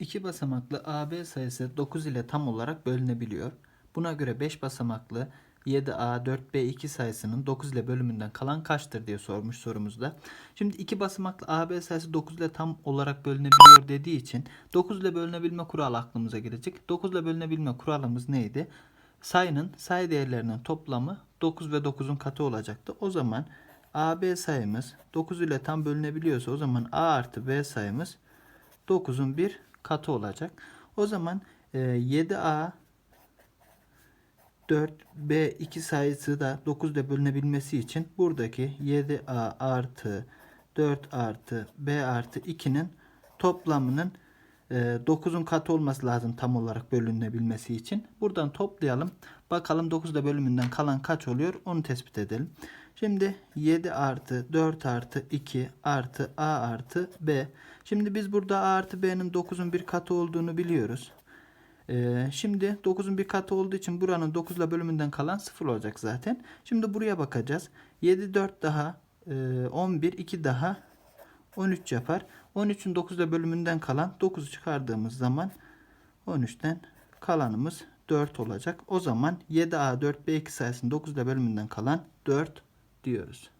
İki basamaklı AB sayısı 9 ile tam olarak bölünebiliyor. Buna göre 5 basamaklı 7A 4B2 sayısının 9 ile bölümünden kalan kaçtır diye sormuş sorumuzda. Şimdi iki basamaklı AB sayısı 9 ile tam olarak bölünebiliyor dediği için 9 ile bölünebilme kuralı aklımıza gelecek. 9 ile bölünebilme kuralımız neydi? Sayının sayı değerlerinin toplamı 9 ve 9'un katı olacaktı. O zaman AB sayımız 9 ile tam bölünebiliyorsa o zaman A artı B sayımız 9'un bir katı olacak. O zaman e, 7A 4B2 sayısı da 9 ile bölünebilmesi için buradaki 7A artı 4 artı B artı 2'nin toplamının e, 9'un katı olması lazım tam olarak bölünebilmesi için. Buradan toplayalım. Bakalım 9 ile bölümünden kalan kaç oluyor onu tespit edelim. Şimdi 7 artı 4 artı 2 artı A artı B. Şimdi biz burada A artı B'nin 9'un bir katı olduğunu biliyoruz. Ee, şimdi 9'un bir katı olduğu için buranın 9 ile bölümünden kalan 0 olacak zaten. Şimdi buraya bakacağız. 7 4 daha e, 11 2 daha 13 yapar. 13'ün 9 ile bölümünden kalan 9'u çıkardığımız zaman 13'ten kalanımız 4 olacak. O zaman 7A 4B2 sayısının 9 ile bölümünden kalan 4 diyoruz.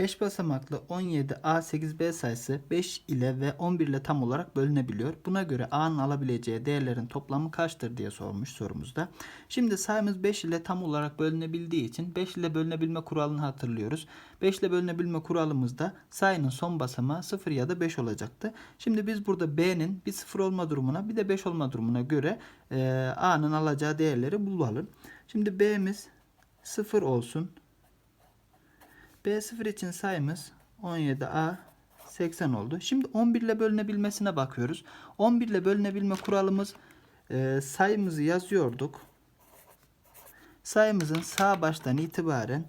5 basamaklı 17 A8B sayısı 5 ile ve 11 ile tam olarak bölünebiliyor. Buna göre A'nın alabileceği değerlerin toplamı kaçtır diye sormuş sorumuzda. Şimdi sayımız 5 ile tam olarak bölünebildiği için 5 ile bölünebilme kuralını hatırlıyoruz. 5 ile bölünebilme kuralımızda sayının son basamağı 0 ya da 5 olacaktı. Şimdi biz burada B'nin bir 0 olma durumuna bir de 5 olma durumuna göre e, A'nın alacağı değerleri bulalım. Şimdi B'miz 0 olsun. B0 için sayımız 17A 80 oldu. Şimdi 11 ile bölünebilmesine bakıyoruz. 11 ile bölünebilme kuralımız e, sayımızı yazıyorduk. Sayımızın sağ baştan itibaren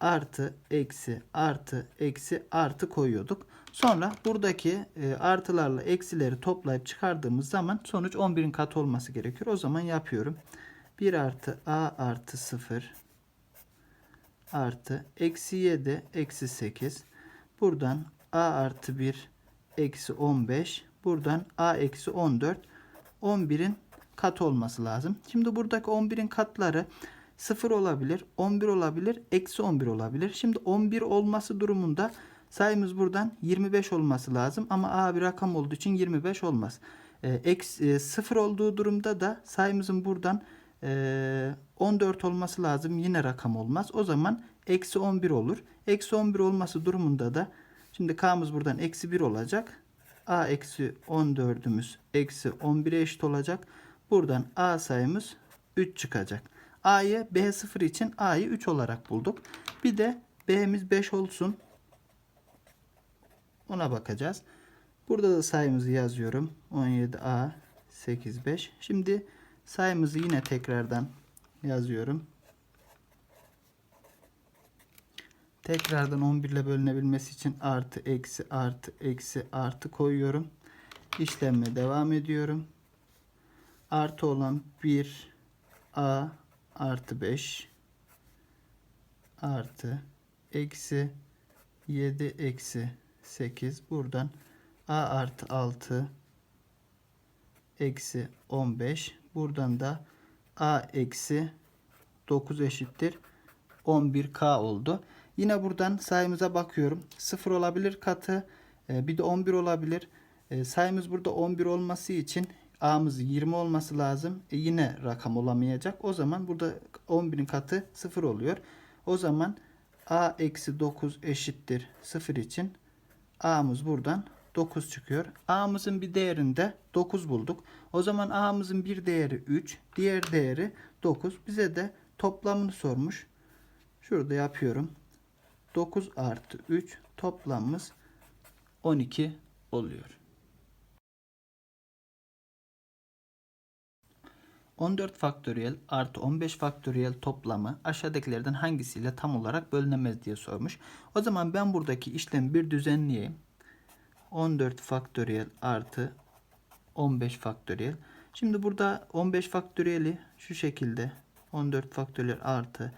artı eksi artı eksi artı koyuyorduk. Sonra buradaki e, artılarla eksileri toplayıp çıkardığımız zaman sonuç 11'in katı olması gerekiyor. O zaman yapıyorum. 1 artı a artı 0 artı eksi 7 eksi 8. Buradan a artı 1 eksi 15. Buradan a eksi 14. 11'in katı olması lazım. Şimdi buradaki 11'in katları 0 olabilir, 11 olabilir, eksi 11 olabilir. Şimdi 11 olması durumunda sayımız buradan 25 olması lazım. Ama a bir rakam olduğu için 25 olmaz. Ee, eksi, e, 0 olduğu durumda da sayımızın buradan e, 14 olması lazım. Yine rakam olmaz. O zaman eksi 11 olur. Eksi 11 olması durumunda da şimdi k'mız buradan eksi 1 olacak. a eksi 14'ümüz eksi 11'e eşit olacak. Buradan a sayımız 3 çıkacak. a'yı b0 için a'yı 3 olarak bulduk. Bir de b'miz 5 olsun. Ona bakacağız. Burada da sayımızı yazıyorum. 17a 8 5. Şimdi sayımızı yine tekrardan yazıyorum. Tekrardan 11 ile bölünebilmesi için artı eksi artı eksi artı koyuyorum. İşlemme devam ediyorum. Artı olan 1 a artı 5 artı eksi 7 eksi 8 buradan a artı 6 eksi 15 buradan da a eksi 9 eşittir 11k oldu. Yine buradan sayımıza bakıyorum. 0 olabilir katı. e, Bir de 11 olabilir. E, Sayımız burada 11 olması için A'mız 20 olması lazım. E, Yine rakam olamayacak. O zaman burada 11'in katı 0 oluyor. O zaman A eksi 9 eşittir 0 için A'mız buradan 9 çıkıyor. A'mızın bir değerinde 9 bulduk. O zaman A'mızın bir değeri 3, diğer değeri 9. Bize de toplamını sormuş. Şurada yapıyorum. 9 artı 3 toplamımız 12 oluyor. 14 faktöriyel artı 15 faktöriyel toplamı aşağıdakilerden hangisiyle tam olarak bölünemez diye sormuş. O zaman ben buradaki işlemi bir düzenleyeyim. 14 faktöriyel artı 15 faktöriyel. Şimdi burada 15 faktöriyeli şu şekilde 14 faktöriyel artı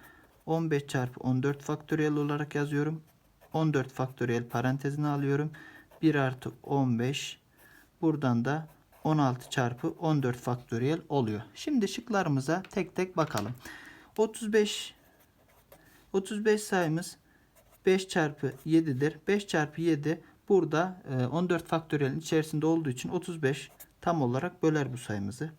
15 çarpı 14 faktöriyel olarak yazıyorum. 14 faktöriyel parantezine alıyorum. 1 artı 15 buradan da 16 çarpı 14 faktöriyel oluyor. Şimdi şıklarımıza tek tek bakalım. 35 35 sayımız 5 çarpı 7'dir. 5 çarpı 7 burada e, 14 faktöriyelin içerisinde olduğu için 35 tam olarak böler bu sayımızı.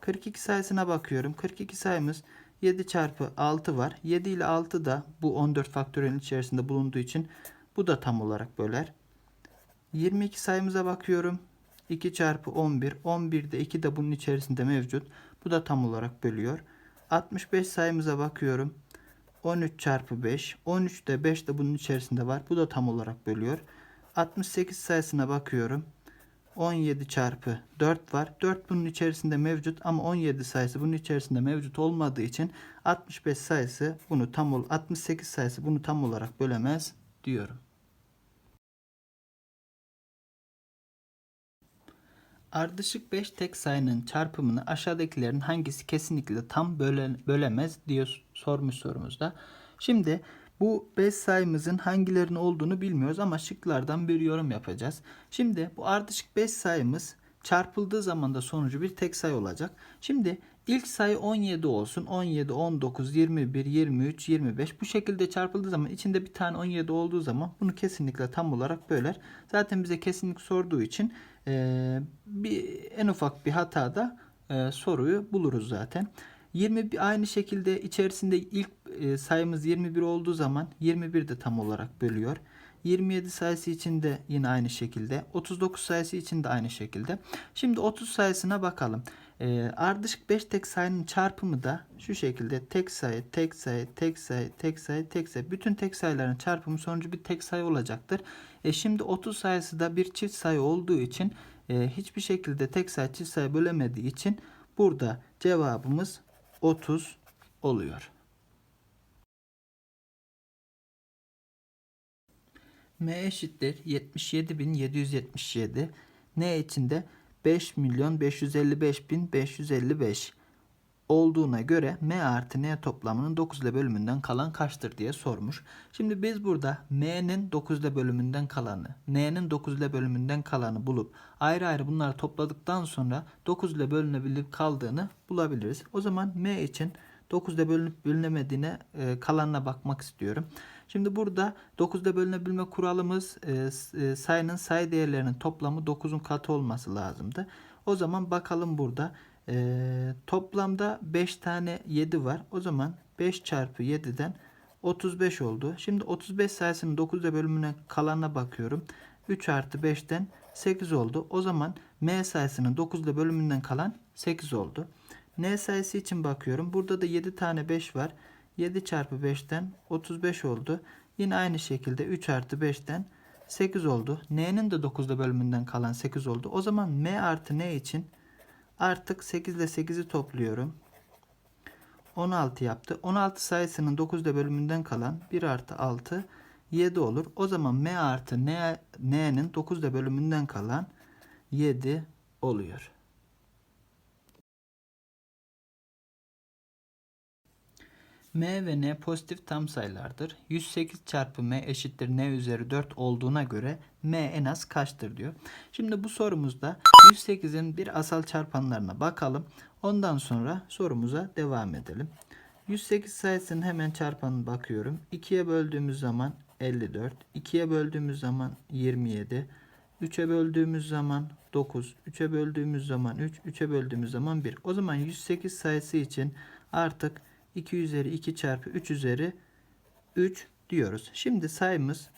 42 sayısına bakıyorum. 42 sayımız 7 çarpı 6 var. 7 ile 6 da bu 14 faktöriyelin içerisinde bulunduğu için bu da tam olarak böler. 22 sayımıza bakıyorum. 2 çarpı 11. 11 de 2 de bunun içerisinde mevcut. Bu da tam olarak bölüyor. 65 sayımıza bakıyorum. 13 çarpı 5. 13 de 5 de bunun içerisinde var. Bu da tam olarak bölüyor. 68 sayısına bakıyorum. 17 çarpı 4 var. 4 bunun içerisinde mevcut ama 17 sayısı bunun içerisinde mevcut olmadığı için 65 sayısı bunu tam ol 68 sayısı bunu tam olarak bölemez diyorum. Ardışık 5 tek sayının çarpımını aşağıdakilerin hangisi kesinlikle tam böle, bölemez diye sormuş sorumuzda. Şimdi bu 5 sayımızın hangilerinin olduğunu bilmiyoruz ama şıklardan bir yorum yapacağız. Şimdi bu ardışık 5 sayımız çarpıldığı zaman da sonucu bir tek sayı olacak. Şimdi ilk sayı 17 olsun. 17, 19, 21, 23, 25 bu şekilde çarpıldığı zaman içinde bir tane 17 olduğu zaman bunu kesinlikle tam olarak böler. Zaten bize kesinlik sorduğu için e, bir en ufak bir hatada e, soruyu buluruz zaten. 21 aynı şekilde içerisinde ilk e, sayımız 21 olduğu zaman 21 de tam olarak bölüyor. 27 sayısı için de yine aynı şekilde. 39 sayısı için de aynı şekilde. Şimdi 30 sayısına bakalım. E, ardışık 5 tek sayının çarpımı da şu şekilde tek sayı, tek sayı, tek sayı, tek sayı, tek sayı. Bütün tek sayıların çarpımı sonucu bir tek sayı olacaktır. E şimdi 30 sayısı da bir çift sayı olduğu için e, hiçbir şekilde tek sayı çift sayı bölemediği için burada cevabımız 30 oluyor. M eşittir 77.777. N içinde 5 milyon 555 bin 555 olduğuna göre M artı N toplamının 9 ile bölümünden kalan kaçtır diye sormuş. Şimdi biz burada M'nin 9 ile bölümünden kalanı, N'nin 9 ile bölümünden kalanı bulup ayrı ayrı bunları topladıktan sonra 9 ile bölünebilip kaldığını bulabiliriz. O zaman M için 9 ile bölünüp bölünemediğine e, kalanına bakmak istiyorum. Şimdi burada 9 ile bölünebilme kuralımız e, e, sayının sayı değerlerinin toplamı 9'un katı olması lazımdı. O zaman bakalım burada. Ee, toplamda 5 tane 7 var. O zaman 5 çarpı 7'den 35 oldu. Şimdi 35 sayısının 9'da bölümüne kalanına bakıyorum. 3 artı 5'ten 8 oldu. O zaman M sayısının 9'da bölümünden kalan 8 oldu. N sayısı için bakıyorum. Burada da 7 tane 5 var. 7 çarpı 5'ten 35 oldu. Yine aynı şekilde 3 artı 5'ten 8 oldu. N'nin de 9'da bölümünden kalan 8 oldu. O zaman M artı N için Artık 8 ile 8'i topluyorum. 16 yaptı. 16 sayısının 9'da bölümünden kalan 1 artı 6 7 olur. O zaman M artı N'nin 9'da bölümünden kalan 7 oluyor. M ve N pozitif tam sayılardır. 108 çarpı M eşittir N üzeri 4 olduğuna göre M en az kaçtır diyor. Şimdi bu sorumuzda 108'in bir asal çarpanlarına bakalım. Ondan sonra sorumuza devam edelim. 108 sayısının hemen çarpanına bakıyorum. 2'ye böldüğümüz zaman 54. 2'ye böldüğümüz zaman 27. 3'e böldüğümüz zaman 9. 3'e böldüğümüz zaman 3. 3'e böldüğümüz zaman 1. O zaman 108 sayısı için artık 2 üzeri 2 çarpı 3 üzeri 3 diyoruz. Şimdi sayımız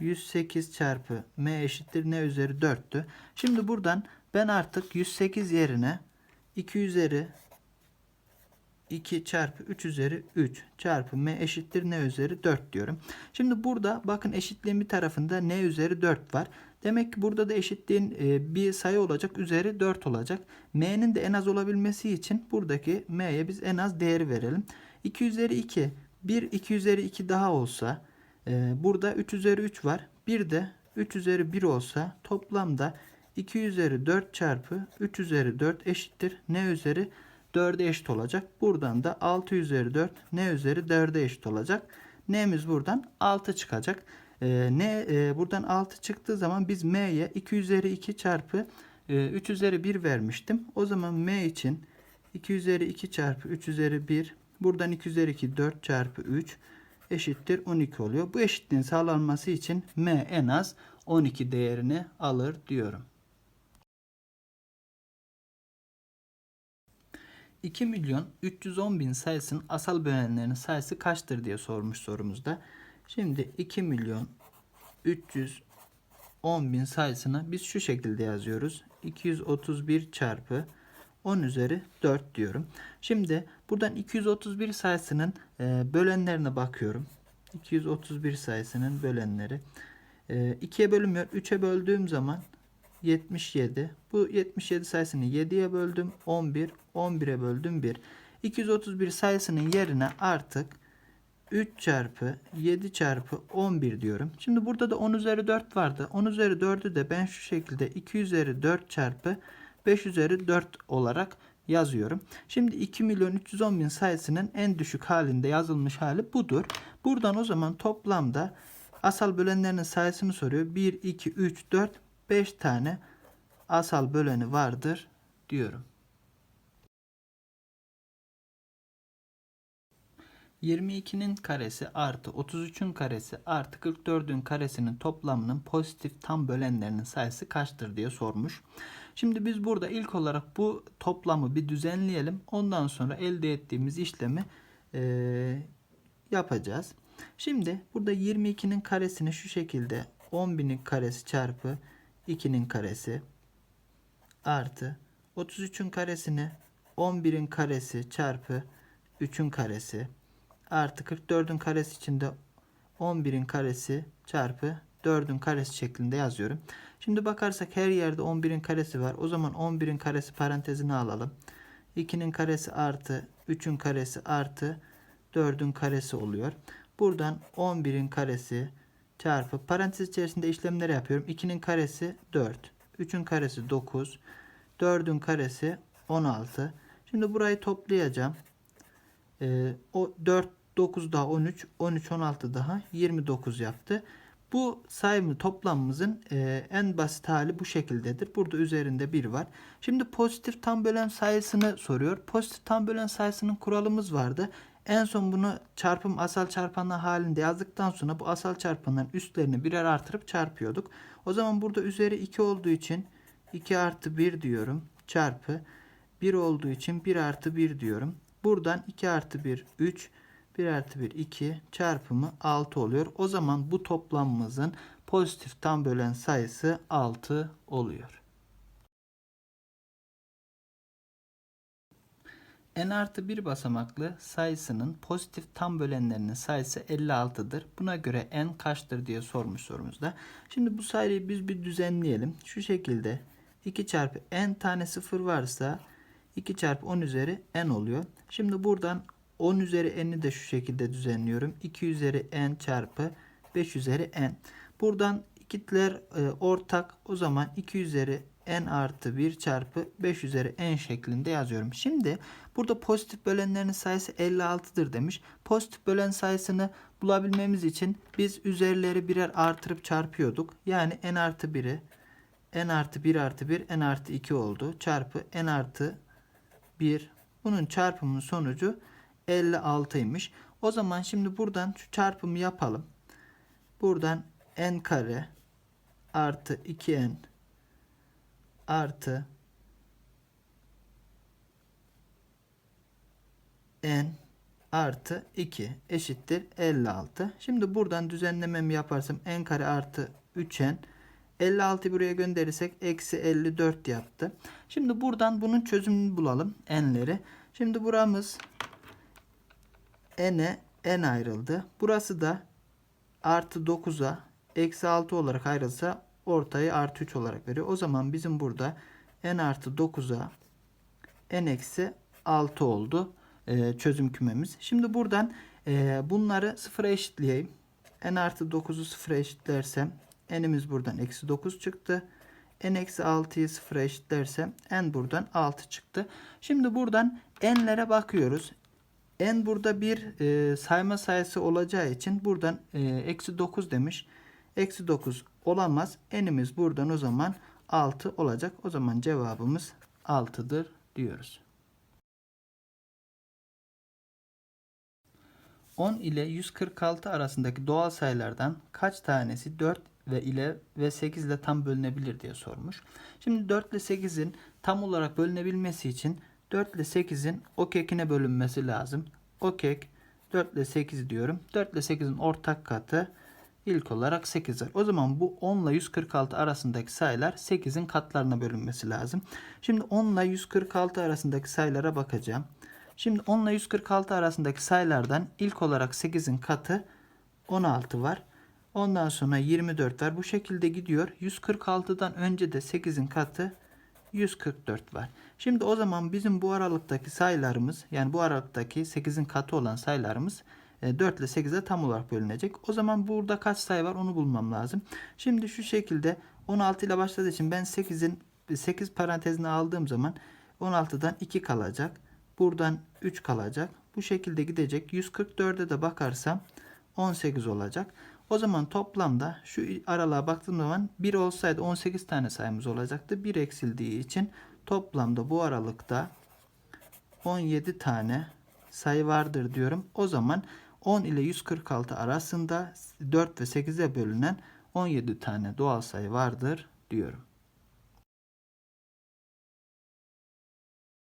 108 çarpı m eşittir n üzeri 4'tü. Şimdi buradan ben artık 108 yerine 2 üzeri 2 çarpı 3 üzeri 3 çarpı m eşittir n üzeri 4 diyorum. Şimdi burada bakın eşitliğin bir tarafında n üzeri 4 var. Demek ki burada da eşitliğin e, bir sayı olacak. Üzeri 4 olacak. M'nin de en az olabilmesi için buradaki M'ye biz en az değeri verelim. 2 üzeri 2. 1 2 üzeri 2 daha olsa e, burada 3 üzeri 3 var. Bir de 3 üzeri 1 olsa toplamda 2 üzeri 4 çarpı 3 üzeri 4 eşittir. Ne üzeri 4'e eşit olacak. Buradan da 6 üzeri 4 ne üzeri 4'e eşit olacak. N'miz buradan 6 çıkacak. E, ne e, buradan 6 çıktığı zaman biz m'ye 2 üzeri 2 çarpı e, 3 üzeri 1 vermiştim. O zaman m için 2 üzeri 2 çarpı 3 üzeri 1 buradan 2 üzeri 2 4 çarpı 3 eşittir 12 oluyor. Bu eşitliğin sağlanması için m en az 12 değerini alır diyorum. 2 milyon 310 bin sayısının asal bölenlerinin sayısı kaçtır diye sormuş sorumuzda. Şimdi 2 milyon 310 bin sayısına biz şu şekilde yazıyoruz. 231 çarpı 10 üzeri 4 diyorum. Şimdi buradan 231 sayısının e, bölenlerine bakıyorum. 231 sayısının bölenleri. E, 2'ye bölünmüyor. 3'e böldüğüm zaman 77. Bu 77 sayısını 7'ye böldüm 11. 11'e böldüm 1. 231 sayısının yerine artık 3 çarpı 7 çarpı 11 diyorum. Şimdi burada da 10 üzeri 4 vardı. 10 üzeri 4'ü de ben şu şekilde 2 üzeri 4 çarpı 5 üzeri 4 olarak yazıyorum. Şimdi 2 milyon 310 bin sayısının en düşük halinde yazılmış hali budur. Buradan o zaman toplamda asal bölenlerinin sayısını soruyor. 1, 2, 3, 4, 5 tane asal böleni vardır diyorum. 22'nin karesi artı 33'ün karesi artı 44'ün karesinin toplamının pozitif tam bölenlerinin sayısı kaçtır diye sormuş. Şimdi biz burada ilk olarak bu toplamı bir düzenleyelim. Ondan sonra elde ettiğimiz işlemi eee, yapacağız. Şimdi burada 22'nin karesini şu şekilde 10.000'in karesi çarpı 2'nin karesi artı 33'ün karesini 11'in karesi çarpı 3'ün karesi artı 44'ün karesi içinde 11'in karesi çarpı 4'ün karesi şeklinde yazıyorum. Şimdi bakarsak her yerde 11'in karesi var. O zaman 11'in karesi parantezine alalım. 2'nin karesi artı 3'ün karesi artı 4'ün karesi oluyor. Buradan 11'in karesi çarpı parantez içerisinde işlemleri yapıyorum. 2'nin karesi 4. 3'ün karesi 9. 4'ün karesi 16. Şimdi burayı toplayacağım. Ee, o 4 9 daha 13, 13 16 daha 29 yaptı. Bu sayımı toplamımızın e, en basit hali bu şekildedir. Burada üzerinde 1 var. Şimdi pozitif tam bölen sayısını soruyor. Pozitif tam bölen sayısının kuralımız vardı. En son bunu çarpım asal çarpanlar halinde yazdıktan sonra bu asal çarpanların üstlerini birer artırıp çarpıyorduk. O zaman burada üzeri 2 olduğu için 2 artı 1 diyorum. Çarpı 1 olduğu için 1 artı 1 diyorum. Buradan 2 artı 1 3 1 artı 1 2 çarpımı 6 oluyor. O zaman bu toplamımızın pozitif tam bölen sayısı 6 oluyor. n artı 1 basamaklı sayısının pozitif tam bölenlerinin sayısı 56'dır. Buna göre n kaçtır diye sormuş sorumuzda. Şimdi bu sayıyı biz bir düzenleyelim. Şu şekilde 2 çarpı n tane 0 varsa 2 çarpı 10 üzeri n oluyor. Şimdi buradan 10 üzeri n'i de şu şekilde düzenliyorum. 2 üzeri n çarpı 5 üzeri n. Buradan ikiler e, ortak. O zaman 2 üzeri n artı 1 çarpı 5 üzeri n şeklinde yazıyorum. Şimdi burada pozitif bölenlerin sayısı 56'dır demiş. Pozitif bölen sayısını bulabilmemiz için biz üzerleri birer artırıp çarpıyorduk. Yani n artı 1'i n artı 1 artı 1 n artı 2 oldu. Çarpı n artı 1 bunun çarpımının sonucu 56'ymış. O zaman şimdi buradan şu çarpımı yapalım. Buradan n kare artı 2n artı n artı 2 eşittir 56. Şimdi buradan düzenlememi yaparsam n kare artı 3n 56 buraya gönderirsek eksi 54 yaptı. Şimdi buradan bunun çözümünü bulalım n'leri. Şimdi buramız n'e n ayrıldı. Burası da artı 9'a eksi 6 olarak ayrılsa ortayı artı 3 olarak veriyor. O zaman bizim burada n artı 9'a n eksi 6 oldu e, çözüm kümemiz. Şimdi buradan e, bunları sıfıra eşitleyeyim. n artı 9'u sıfıra eşitlersem n'imiz buradan eksi 9 çıktı. n eksi 6'yı sıfıra eşitlersem n buradan 6 çıktı. Şimdi buradan n'lere bakıyoruz. N burada bir e, sayma sayısı olacağı için buradan e, eksi 9 demiş. Eksi 9 olamaz. Enimiz buradan o zaman 6 olacak. O zaman cevabımız 6'dır diyoruz. 10 ile 146 arasındaki doğal sayılardan kaç tanesi 4 ve ile ve 8 ile tam bölünebilir diye sormuş. Şimdi 4 ile 8'in tam olarak bölünebilmesi için 4 ile 8'in o kekine bölünmesi lazım. O kek 4 ile 8 diyorum. 4 ile 8'in ortak katı ilk olarak 8'dir. O zaman bu 10 ile 146 arasındaki sayılar 8'in katlarına bölünmesi lazım. Şimdi 10 ile 146 arasındaki sayılara bakacağım. Şimdi 10 ile 146 arasındaki sayılardan ilk olarak 8'in katı 16 var. Ondan sonra 24 var. Bu şekilde gidiyor. 146'dan önce de 8'in katı 144 var. Şimdi o zaman bizim bu aralıktaki sayılarımız yani bu aralıktaki 8'in katı olan sayılarımız e, 4 ile 8'e tam olarak bölünecek. O zaman burada kaç sayı var onu bulmam lazım. Şimdi şu şekilde 16 ile başladığı için ben 8'in 8 parantezine aldığım zaman 16'dan 2 kalacak. Buradan 3 kalacak. Bu şekilde gidecek. 144'e de bakarsam 18 olacak. O zaman toplamda şu aralığa baktığım zaman 1 olsaydı 18 tane sayımız olacaktı. 1 eksildiği için toplamda bu aralıkta 17 tane sayı vardır diyorum. O zaman 10 ile 146 arasında 4 ve 8'e bölünen 17 tane doğal sayı vardır diyorum.